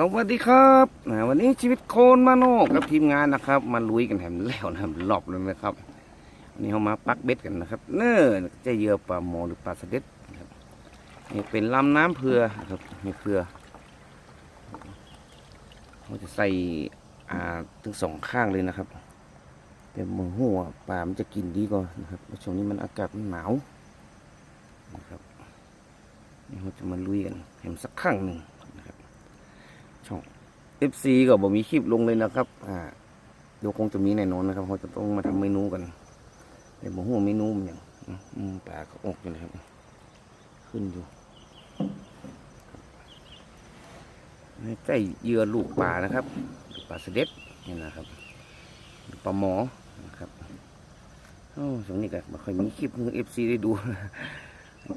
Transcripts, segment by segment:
สวัสดีครับวันนี้ชีวิตโคนมาโนกับทีมงานนะครับ มาลุยกันแถมแล้วนะครับหลอบเลยนะครับวันนี้เรามาปักเบ็ดกันนะครับ เน้อจะเยื่อปลาหมอหรือปลาสเด็ดนะครับนี่เป็นลำน้ำเพือนะครับมีเพือเราจะใส่อ่าถึงสองข้างเลยนะครับแต่มือหัวปลามันจะกินดีกว่านะครับเพราช่วงนี้มันอากาศมันหนาวนะครับนี่เราจะมาลุยกันแถมสักข้างหนึ่ง ช่อง FC ก็บอกมีคลิปลงเลยนะครับ อ่าเดี๋ยวคงจะมีแน่นอนนะครับเขาจะต้องมาทำเมนูกันแต่บอกหัวเมนูมันอย่างอืมปลาก็ออกอยู่นะครับ ขึ้นอยู่ครับใกล้เยื่อลูกปลานะครับปลาเสด็จนี่นะครับปลาหมอนะครับโอ้ช่วงนี้ก็ไม่ค่อยมีคลิปให้ FC ได้ดู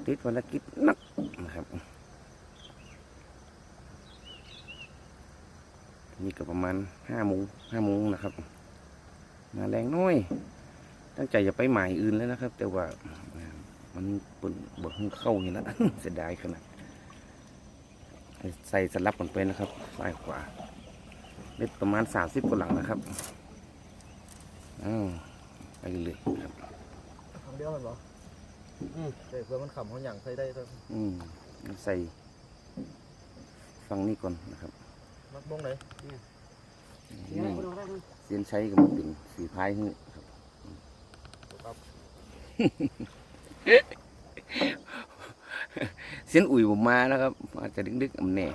ติดภารกิจนักนะครับ นี่ก็ประมาณห้าโมงห้าโมงนะครับ มาแรงน้อย ตั้งใจจะไปหมายอื่นแล้วนะครับ แต่ว่าอ่ามันเปิดบดเข้าอย่างนั้นเสียดายขนาดให้ใส่สลับกันไปนะครับซ้ายขวาได้ประมาณสามสิบกว่าหลังนะครับอ้าวไปเลยครับคำเดียวมันบ่อืมแต่เพื่อมันขำเขาอย่างใส่ได้ก็อืมใส่ฟังนี่ก่อนนะครับ มักบ้งเลยนี่เสียนใช้ก็มาเป็นสีพายให้ครับครับเสียนอุ่ยผมมานะครับอาจจะดึกๆอำแน่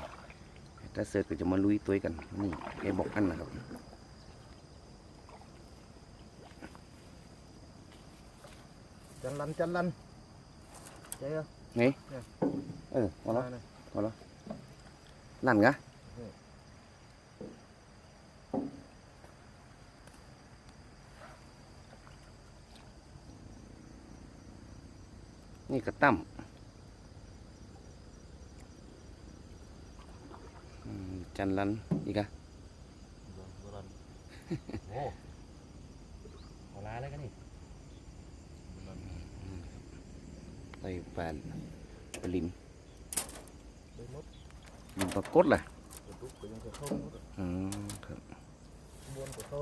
ถ้าเสิร์ฟก็จะมาลุยตัวกัน นี่แกบอกอันนะครับจันลันจันลันเจ๊อะนี่เออพอมาแล้วเลยนั่นกะ นี่กระตั้มอืมจันลันอีกอะโอ้ขอลาเลยกันนี่ใส่ปลาปลาลิมไปมดลิมปลากดล่ะกระตุกก็ยังจะเข้าหมดอืมครับบวนก็เข้า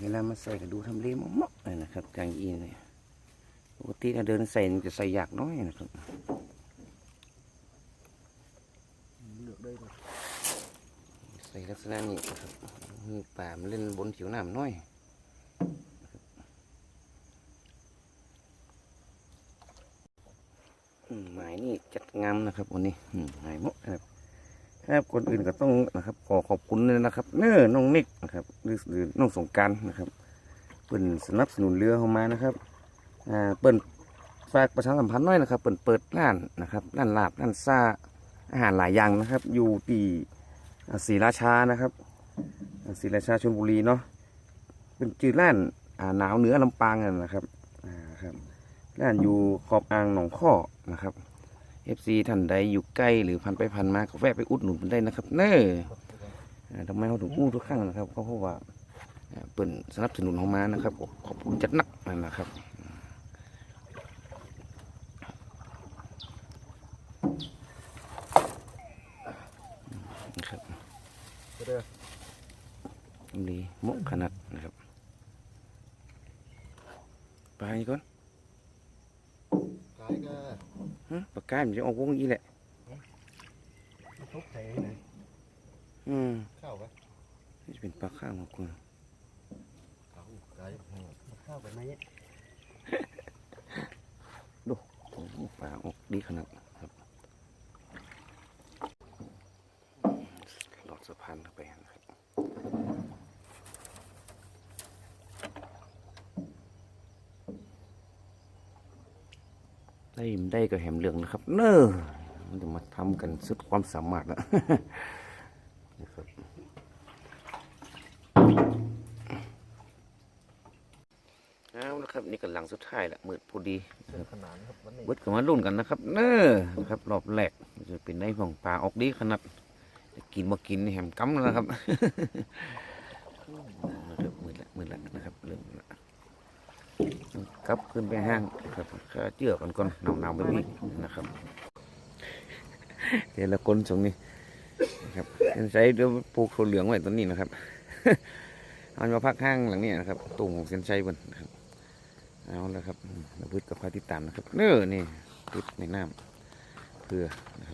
เวลามาใส่ก็ดูทำเลเหมาะๆเลยนะครับกลางอีนเนี่ย ปกติถ้าเดินใส่มันจะใส่ยากน้อยนะครับเลือกได้เลยใส่ลักษณะนี้นะครับมีป่ามเล่นบนผิวน้ำน้อยหมายนี่จัดงามนะครับวันนี้หมายมาะนะครับครับคนอื่นก็ต้องนะครับขอขอบคุณเลยนะครับ เน้อน้องนิกนะครับหรือน้องสงการนะครับเปิ่นสนับสนุนเรือเข้ามานะครับ เปิ่นฝากประชาสัมพันธ์หน่อยนะครับ เปิ่นเปิดร้านนะครับร้านลาบร้านซาอาหารหลายอย่างนะครับ อยู่ที่ศรีราชานะครับศรีราชาชลบุรีเนาะเป็นจืดร้านหนาวเหนือลำปางนั่นะครับอ่าครับร้านอยู่ขอบอ่างหนองข้อนะครับ FC ท่านใดอยู่ใกล้หรือพันไปพันมาก็แวะไปอุดหนุนมันได้นะครับ เน้ออ่ทำไมเขาถึงอู้ทุกครั้งนะครับ ก็เพราะว่าอ่าเปิ่นสนับสนุนเขามานะครับ ขอบคุณจัดหนักนะครับ เด้อดีเหมาะขนาดนะครับไปก่อนกายก็ฮะปากกามันจะออกวงอีแหละทุกแผลไหนอืมเข้าปะนี่จะเป็นปลาข้างของคุณเข้ากายเข้าไปไหมเนี่ยโอ้โหปลาออกดีขนาดครับหลอด สะพานเข้าไปนะครับได้มได้ก็แหมเหลืองนะครับ เน้อมันจะมาทำกันสุดความสามารถแล้วนะครับเอาละครับนี่ก็หลังสุดท้ายละมืดพอดีเส้นขนานครับวันนี้เบิดก็มาลุ้นกันนะครับ เน้อนะครับ รอบแรกจะเป็นได้ของปลาออกดีขนาดจะ กินมากินนี่แหมกั้มแล้วนะครับเริ่มมืดละมืดละนะครับเริ่มละกลับขึ้นไปห้างครับก็เจือกันก่อนหนาวๆแบบนี้นะครับเดี๋ยวละคนสองนี้นะครับเส้นชัยเดี๋ยวปลูกถั่วเหลืองไว้ต้นนี้นะครับเอามาพักข้างหลังนี้นะครับตุ่มของเส้นชัยบนนะครับเอาแล้วครับอืมแล้วพืชก็คอยติดตามนะครับเน้อนี่พืชในน้ำเพื่อนะครับ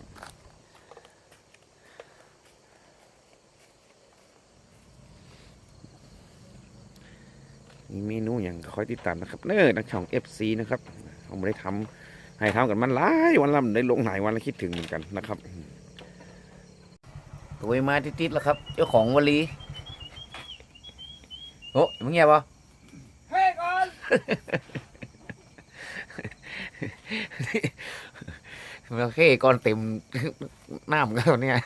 มีเมนูอย่างก็คอยติดตามนะครับเน้อนักช่อง FC นะครับเราไม่ได้ทำให้ทำกันมันหลายวันละได้ลงหลายวันแล้วคิดถึงเหมือนกันนะครับตัวมาติดๆแล้วครับ เจ้าของวลีโอ้มึงเงียบปะเฮ้ก่อนโอเคก่อนเต็มหน้ามึงแล้วเนี่ย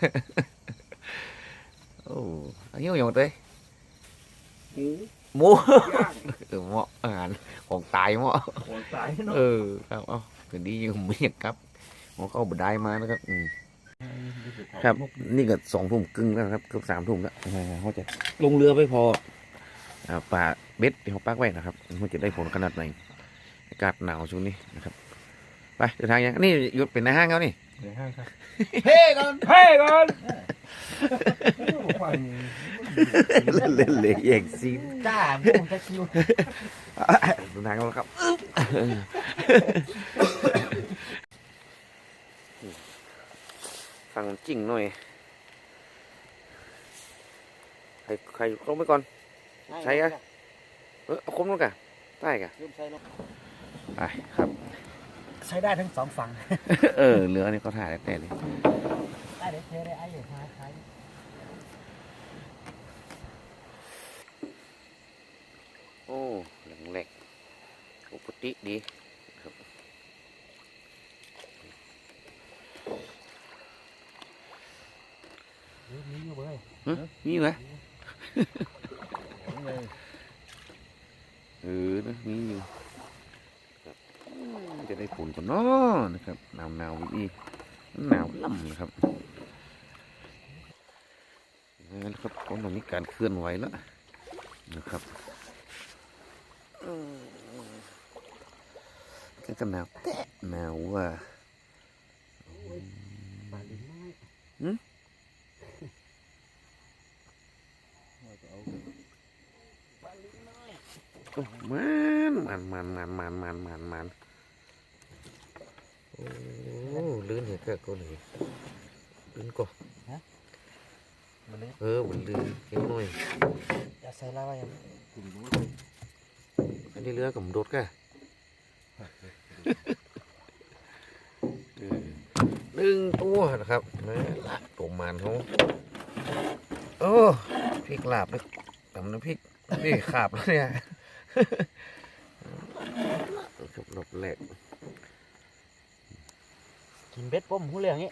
โอ้อายุยังไงเต้ย หมูหมูย่างเออเหมาะอาหารของตายเหมาะหัวตายเนาะเออเอาเอาคืนดียังไม่อยากกลับหมอเข้าบได้มานะครับอืมครับ นี่ก็สองทุ่มครึ่งแล้วครับเกือบสามทุ่มแล้วอ่าเขาจะลงเรือไปพออ่าป่าเบ็ดที่เขาปักไว้นะครับมันจะได้ผลขนาดไหนอากาศหนาวช่วงนี้นะครับ ไปเดินทางยังนี่หยุดเป็นในห้างเขานี่ในห้างครับเฮ้ก่อนเฮ้ก่อนฟัง เล่นเล่นเลยแย่งซีนจ้ามุ่งจะคิวเดินทางแล้วครับฟังจริงหน่อย ใครใครลงไปก่อน ใช่อะเออเอาคมลงกันได้กันลืมใส่ลงไปครับ ใช้ได้ทั้งสองฝั่ง เออ เรือนี่เขาถ่ายแต่เลยได้เดี๋ยวเทได้ไอ้เลยหาใโอ้แหลงแหลกปกติดีครับมีอยู่เว้ยฮะมีเหรอเลยเออนะมีอยู่ครับอืมจะได้ผลก่อนเนาะนะครับหนาวหนาวๆอีกหนาวล่ำนะครับนี่นะครับก็มันมีการเคลื่อนไหวแล้วนะครับอืม ก็หนาวแตะหนาวว่าบาลินน้อยหืมโอ้มันมันมันมันมันมันมันมันโอ้ลื่นเห็นแค่ก็เลยลื่นก็มันเลยเออมันลื่นเกี่ยวหน่อยจะใส่ลาวายังกลุ่มรู้อันนี้เรือกับโดดแกเออ หนึ่งตัวนะครับนะละตัวมันเขาโอ้พริกลาบเลยตำน้ำพริกนี่ขาบแล้วเนี่ยครับรอบแรกกินเบ็ดป้มหูเหลืองนี้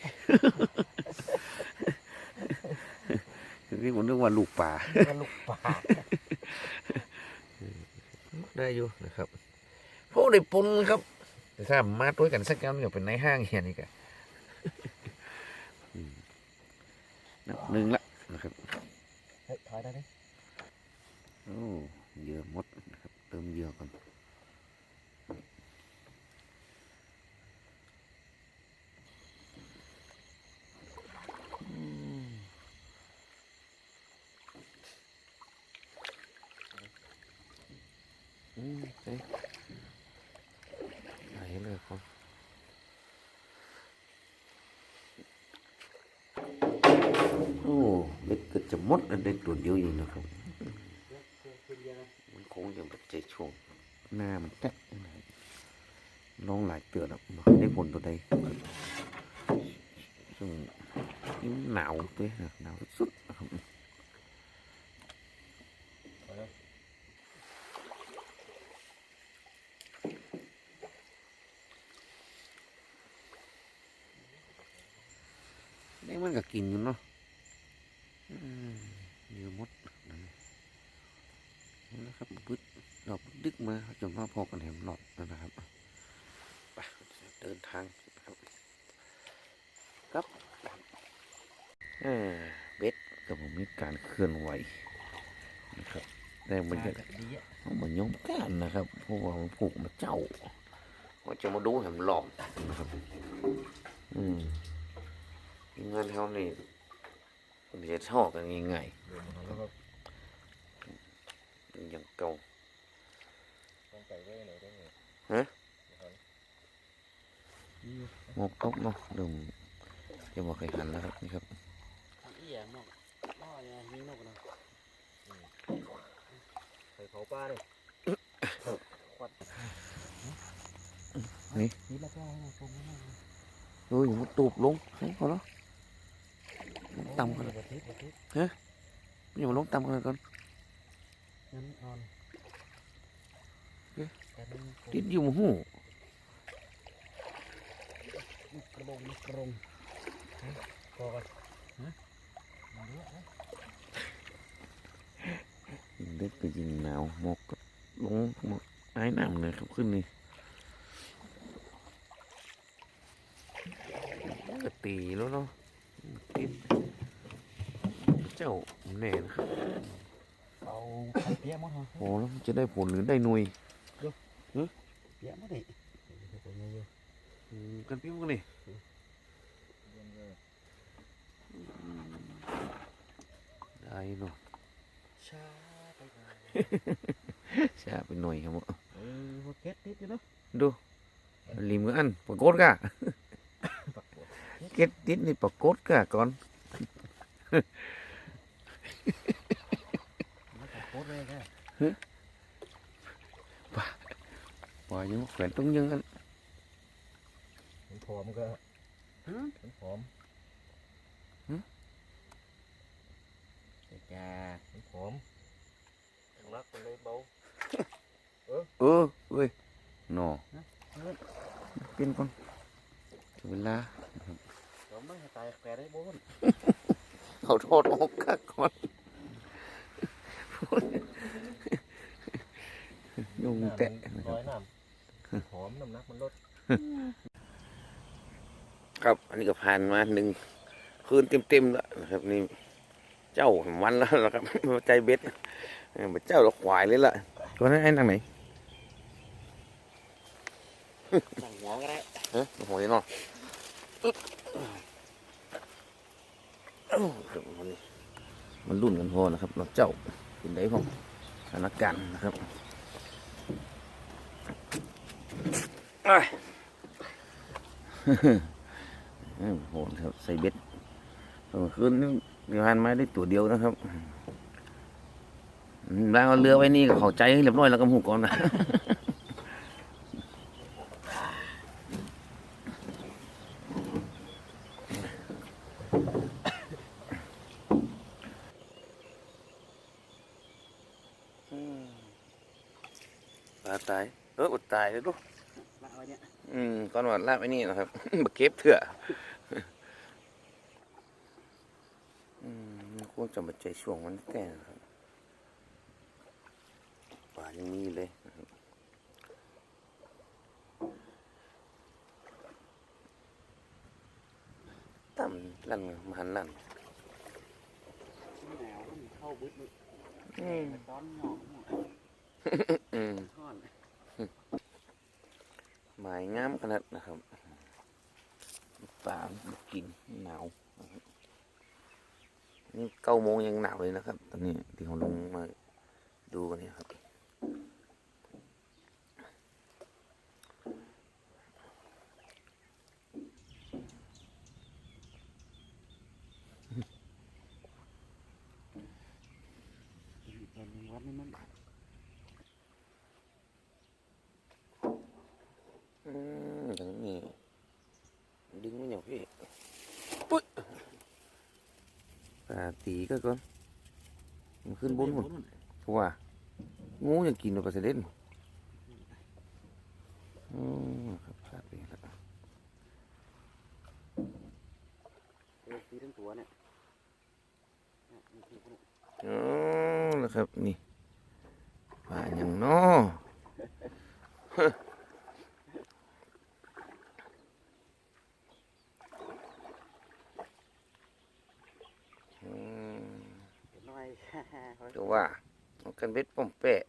นี่ผมนึกว่าลูกป่ามันลูกปลาได้อยู่นะครับพวกได้ปนครับ แต่ถ้ามาด้วยกันสักแก้วนี่ก็เป็นในห้างเฮียนี่กันนับหนึ่งละนะครับเฮ้ยถอยได้ดิโอ้เหยื่อมดนะครับเติมเหยื่อก่อนอืมอืมเอ๊ะไหนเลยครับ โอ้เบ็ดก็จะหมดแล้วได้ตัวเดียวอยู่นะครับ มันคงยังแบบใจช่วงหน้ามันแตะน้องหลายเตือนแล้วบ่ได้ผลตัวใดซึ่งนี่มันหนาวด้วยนะหนาวสุดๆนะครับนี่มันก็กินอยู่เนาะอืมเยอะหมดนั่น นี่นะครับปึ๊ด ดอกดึกมาจนว่าพอกันแถมหลอดนะครับไปเดินทางนะครับครับเออเบ็ดกับผมมีการเคลื่อนไหวนะครับได้บรรยากาศดีอะเอามายมกันนะครับเพราะว่ามันผูกมาเจ้าว่าจะมาดูแหมหลอมนะครับ อืมทีมงานเท่านี้มันจะชอบกันง่ายเดี๋ยวมันแล้วก็ๆเป็นอย่างเก่า ต้องใส่ไว้ไหนได้ไงฮะนี่หมกตกเนาะเดี๋ยวจะมาเคยหันแล้วครับนี่ครับอีหยังนกล่อเนี่ยยิงนกนะใส่เผาปลาเลยนี่นี่ละแค่ให้ผมนะเฮ้ยมันตูบลงเฮ้ยพอแล้วต่ำกันเลยบัทิบัทิอย่ามาลงต่ำกันเลยก่อนนั่นนอนเอ๊ะแต่มันติดอยู่หมูหูกระบงกระบงพอกันมาดูอะยิงเด็กก็ยิงหนาวหมกก็ลงหมกไอ้น้ำเลยครับขึ้นนี่ก็ตีแล้วเนาะติดเจ้าแน่นะครับเอาไปเปียกหมดเหรอโอ้แล้วมันจะได้ผลหรือได้หน่วย เปียกหมดดิอืมกันปิ้วกันนี่ได้เนาะชาไปเลยชาไป หน่อยครับผมเออพวกเก็ตติดอยู่เนาะดูลิมก็อันปรากฏกะเก็ตติดนี่ปรากฏกะก่อนมาจากโคตรเลยแค่ปล่อยยังแขวนตรงยังอันมันผอมก็ฮึมันผอมจ้ามันผอมรักมันเลยเบาเออเว้ยหนอเป็นก่อนถึงเวลาเราไม่ให้ตายแปรได้บนเขาโทษออกกะก่อนยุงแตะนะคร้รับ อยน้ำผอมน้ำหนักมันลด ครับ อันนี้ก็ผ่านมาหนึ่งคืนเต็มๆแล้วนะครับนี่เจ้าวันแล้วนะครับใจเบ็ดเออเจ้าเราควายเลยล่ะตัวนั้นไอ้ทางไหนสั่งหัวก็ได้ฮะโอ้โหเนาะมันมันรุ่นกันพอนะครับเราเจ้าเป็นได้ของสถานการณ์นะครับเอ้ย เอ้ย โหดครับใส่เบ็ดคือมีฮันไม้ได้ตัวเดียวนะครับแล้วเอาเรือไว้นี่ก็เข้าใจให้เรียบร้อยแล้วก็หูก่อนนะ ปลาตาย เอออดตายเลยลูก ละไว้เนี่ย อืมก้อนหวานลาบ ไว้นี่นะครับบักเก็บเถื่ออืมมันควรจะมาใจช่วงมันแต่นะครับป่ายังมีเลยนะครับต่ำลั่นมาหันลั่นหนาวมันเข้าบึ้ดอืม ตอนหนอกหมดอืมท่อนหมายงามขนาดนะครับป่ามกินหนาวนี่เก้าโมงยังหนาวเลยนะครับ ตอนนี้ที่เขาลงมาดูกันนี่ครับวัดนี่มัน อืมตรงนี้ดึงไม่อย่างพี่ปุ๊ย ปลาตีก็ก่อนมันขึ้นบนหมดเพราะว่างูยังกินอยู่ปลาเสด็จอืมครับพลาดไปแล้วเออตีทั้งตัวเนี่ยเนี่ยนี่คือพวกอ๋อแล้วครับนี่ปลาอย่างน้ออื ดูว่ากันเบ็ดป้อมเป๊ะ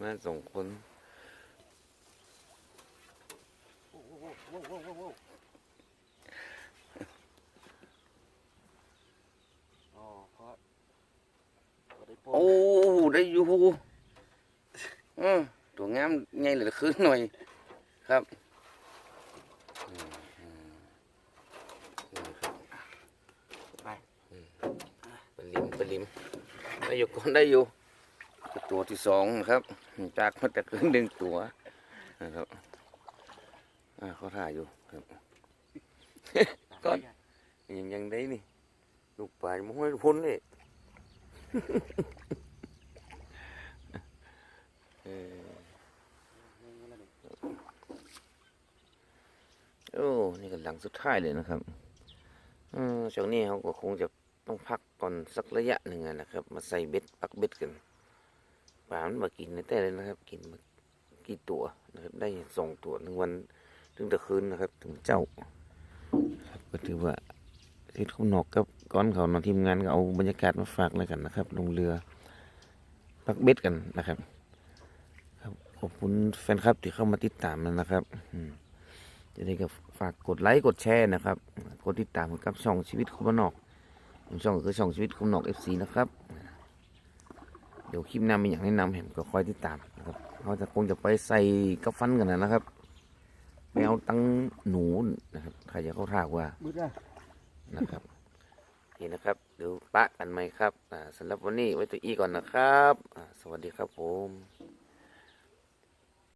มาส่งคน โอ้ได้อยู่อืมตัวงามใหญ่เหลือขึ้นหน่อยครับอืมอืมนี่ครับไปไปลิมไปลิมได้อยู่ก่อนได้อยู่ ตัวที่สองนะครับ จากมันจะขึ้นหนึ่งตัวนะครับอ่าเขาถ่ายอยู่ครับก่อนยังยังได้นี่ลูกปลายมันห้อยพ้นเลย เออโอ้ นี่ก็หลังสุดท้ายเลยนะครับอืมช่วงนี้เขาก็คงจะต้องพักก่อนสักระยะหนึ่งนะครับ มาใส่เบ็ดปักเบ็ดกันปลามันมากินในแต่เลยนะครับ กินมากี่ตัวนะครับ ได้สองตัวหนึ่งวันถึงตะคืนนะครับ ถึงเจ้าก็ถือว่าทิศคุณนอกกับ ก้อนเขาเนอนทีมงานก็เอาบรรยากาศมาฝากแล้วกันนะครับ ลงเรือปักเบ็ดกันนะครับครับ ขอบคุณแฟนคลับที่เข้ามาติดตามนะครับจะได้ก็ฝากกดไลค์กดแชร์นะครับ กดติดตามกับช่องชีวิตคุมนอกช่องก็คือช่องชีวิตคุมนอกเอฟซีนะครับเดี๋ยวคลิปหน้ามีอย่างแนะนำเห็นก็คอยติดตามนะครับเราจะคงจะไปใส่กับฟันกันนะครับไม่เอาตั้งหนูนะครับใครจะเข้าท่าว่ามืดอะนะครับ นี่นะครับเดี๋ยวปะกันไหมครับสำหรับวันนี้ไว้ตัวอีก่อนนะครับ สวัสดีครับผม